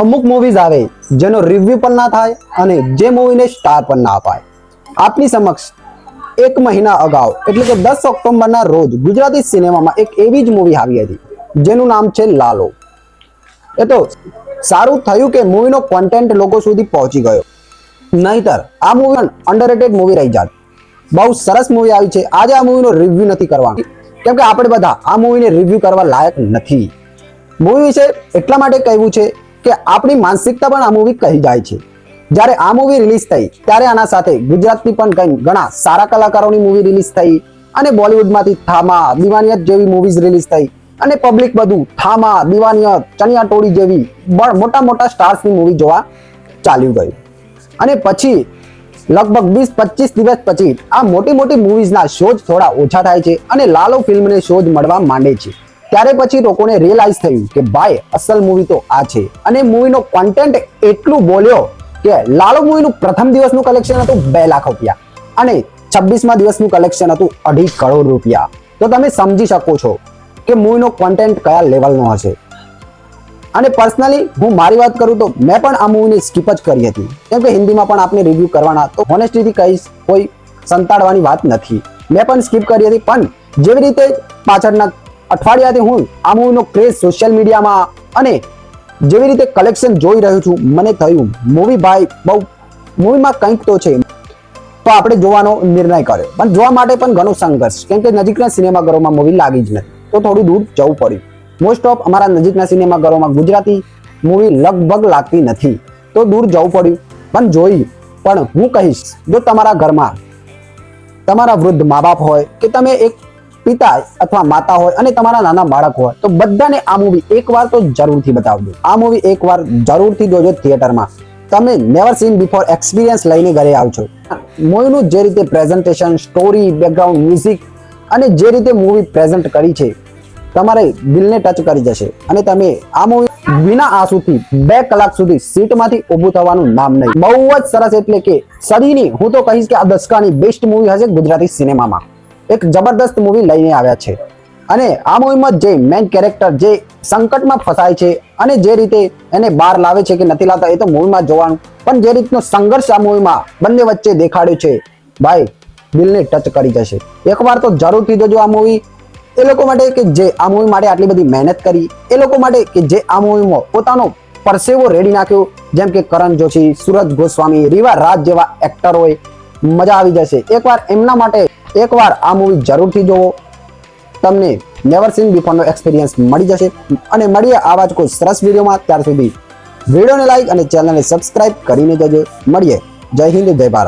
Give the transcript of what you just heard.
અમુક મૂવીઝ આવે જેનો રિવ્યુ પણ ના થાય અને જે મૂવીને સ્ટાર પણ ના અપાય. આપની સમક્ષ એક મહિના અગાઉ, એટલે કે દસ ઓક્ટોબરના રોજ ગુજરાતી સિનેમામાં એક એવી જ મૂવી આવી હતી, જેનું નામ છે લાલો. એ તો સારું થયું કે મૂવીનો કોન્ટેન્ટ લોકો સુધી પહોંચી ગયો. નહીતર આ મૂવી અંડરરેટેડ મૂવી રહી જાત. બહુ સરસ મૂવી આવી છે. આજે આ મૂવીનો રિવ્યુ નથી કરવાનો. કેમ કે આપણે બધા આ મૂવીને રિવ્યુ કરવા લાયક નથી. મૂવી વિશે એટલા માટે કહેવું છે કે આપણી માનસિકતા પણ આ મૂવી કહી જાય છે. જ્યારે આ મૂવી રિલીઝ થઈ, ત્યારે આના સાથે ગુજરાતની પણ ઘણા સારા કલાકારોની મૂવી રિલીઝ થઈ અને બોલિવૂડમાંથી થામા દિવાનિયત જેવી મૂવીઝ રિલીઝ થઈ અને પબ્લિક બધું થામા દિવાનિયત, ચણિયા ટોળી જેવી મોટા મોટા સ્ટાર્સની મૂવી જોવા ચાલ્યું ગયું. અને પછી લગભગ વીસ પચીસ દિવસ પછી આ મોટી મોટી મૂવીઝના શોજ થોડા ઓછા થાય છે અને લાલો ફિલ્મને શોજ મળવા માંડે છે. ત્યારે પછી લોકોને રિયલાઇઝ થયું કે ભાઈ, અસલ મૂવી તો આ છે. અને મૂવીનો કોન્ટેન્ટ એટલું બોલ્યો કે લાલો મૂવીનું પ્રથમ દિવસનું કલેક્શન હતું બે લાખ રૂપિયા અને છવ્વીસમાં દિવસનું કલેક્શન હતું અઢી કરોડ રૂપિયા. તો તમે સમજી શકો છો કે મૂવીનો કોન્ટેન્ટ કયા લેવલનો હશે. અને પર્સનલી હું મારી વાત કરું તો મેં પણ આ મૂવીને સ્કીપ જ કરી હતી. કેમ કે હિન્દીમાં પણ આપણે રિવ્યૂ કરવાના, તો હોનેસ્ટીથી કહીશ કોઈ સંતાડવાની વાત નથી. મેં પણ સ્કીપ કરી હતી, પણ જેવી રીતે પાછળના અઠવાડિયાથી હું આ મૂવીનો ક્રેઝ સોશિયલ મીડિયામાં અને જેવી રીતે કલેક્શન જોઈ રહ્યો છું, મને થયું મૂવી ભાઈ બહુ મૂવીમાં કંઈક તો છે. તો આપણે જોવાનો નિર્ણય કર્યો. પણ જોવા માટે પણ ઘણો સંઘર્ષ. કેમ કે નજીકના સિનેમાઘરોમાં મૂવી લાગી જ નથી. તો થોડું દૂર જવું પડ્યું. મોસ્ટ ઓફ અમારા નજીકના સિનેમાઘરોમાં ગુજરાતી મૂવી લગભગ લાગતી નથી. તો દૂર જવું પડ્યું. પણ જોઈ, પણ હું કહીશ, જો તમારા ઘરમાં તમારા વૃદ્ધ મા બાપ હોય કે તમે એક પિતા અથવા માતા હોય અને તમારા નાના બાળક હોય, તો બધાને આ મૂવી એકવાર તો જરૂરથી બતાવજો. આ મૂવી એકવાર જરૂરથી જોજો થિયેટરમાં તમે નેવર સીન બિફોર એક્સપિરિયન્સ લઈને ઘરે આવજો મૂવીનું જે રીતે પ્રેઝન્ટેશન સ્ટોરી બેકગ્રાઉન્ડ મ્યુઝિક અને જે રીતે મૂવી પ્રેઝન્ટ કરી છે, તમારે દિલને ટચ કરી જશે અને તમે આ મૂવી વિના આંસુથી બે કલાક સુધી સીટમાંથી ઊભું થવાનું નામ નહીં. બહુ જ સરસ એટલે કે સદીની હું તો કહીશ કે આ દસકાની બેસ્ટ મૂવી હશે ગુજરાતી સિનેમામાં એક જબરદસ્ત મૂવી લઈને આવ્યા છે. અને આ મૂવીમાં જે મેઇન કેરેક્ટર જે સંકટમાં ફસાય છે અને જે રીતે એને બહાર લાવે છે કે નથી લાવતા, એ તો મૂવીમાં જોવાનું. પણ જે રીતનો સંઘર્ષ આ મૂવીમાં બંને વચ્ચે દેખાડ્યો છે, ભાઈ, દિલને ટચ કરી જશે. એકવાર તો જરૂરથી જોજો આ મૂવી એ લોકો માટે કે જે આ મૂવી માટે આટલી બધી મહેનત કરી, એ લોકો માટે કે જે આ મૂવીમાં પોતાનો પરસેવો રેડી નાખ્યો, જેમ કે કરણ જોશી, સુરજ ગોસ્વામી, રીવા રાજ જેવા એક્ટરોએ મજા આવી જશે. એકવાર એમના માટે એકવાર આ મૂવી જરૂરથી જોવો. તમને નેવર સીન બિફોરનો એક્સપિરિયન્સ મળી જશે. અને મળીએ આવા જ કોઈ સરસ વિડીયોમાં ત્યાર સુધી. વિડીયોને લાઈક અને ચેનલને સબસ્ક્રાઇબ કરીને જજો. મળીએ. જય હિન્દ, જય ભારત.